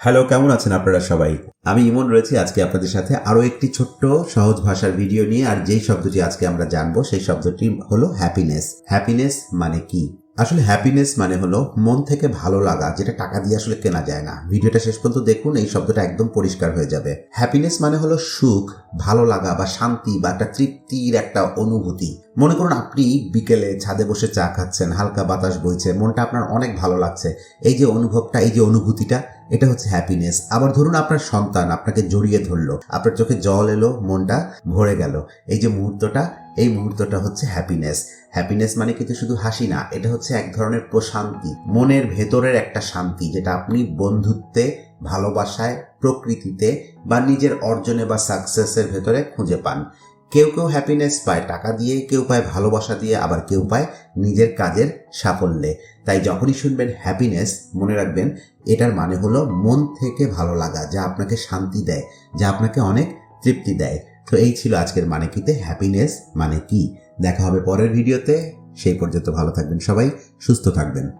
Hello কেমন আছেন আপনারা সবাই? আমি ইমন রয়েছি, আজকে আপনাদের সাথে আরও একটি ছোট্ট, সহজ ভাষার ভিডিও নিয়ে, আর যেই শব্দটি আজকে আমরা জানব, সেই শব্দটি হলো হ্যাপিনেস হ্যাপিনেস মানে কি? আসলে হ্যাপিনেস মানে হলো মন থেকে ভালো লাগা, যেটা টাকা দিয়ে আসলে কেনা যায় না। ভিডিওটা শেষ পর্যন্ত দেখুন, এই শব্দটা একদম পরিষ্কার হয়ে যাবে। হ্যাপিনেস মানে হলো সুখ, ভালো লাগা বা শান্তি বা একটা তৃপ্তির একটা অনুভূতি। মনে করুন আপনি বিকেলে ছাদে বসে চা খাচ্ছেন, হালকা বাতাস বইছে, মনটা আপনার অনেক ভালো লাগছে। এই যে অনুভবটা, এই যে অনুভূতিটা এটা হচ্ছে হ্যাপিনেস আবার ধরুন আপনার সন্তান আপনাকে জড়িয়ে ধরলো, আপনার চোখে জল এলো, মনটা ভরে গেল। এই যে মুহূর্তটা, এই মুহূর্তটা হচ্ছে হ্যাপিনেস হ্যাপিনেস মানে কিন্তু শুধু হাসি না, এটা হচ্ছে এক ধরনের প্রশান্তি, মনের ভেতরের একটা শান্তি, যেটা আপনি বন্ধুত্বে, ভালোবাসায়, প্রকৃতিতে বা নিজের অর্জনে বা সাকসেসের ভেতরে খুঁজে পান। কেউ কেউ হ্যাপিনেস পায় টাকা দিয়ে, কেউ পায় ভালোবাসা দিয়ে, আবার কেউ পায় নিজের কাজের সাফল্যে। তাই যখনই শুনবেন হ্যাপিনেস মনে রাখবেন এটার মানে হলো মন থেকে ভালো লাগা, যা আপনাকে শান্তি দেয়, যা আপনাকে অনেক তৃপ্তি দেয়। তো এই ছিল আজকের মানে কিতে হ্যাপিনেস মানে কি? দেখা হবে পরের ভিডিওতে সেই পর্যন্ত ভালো থাকবেন সবাই, সুস্থ থাকবেন।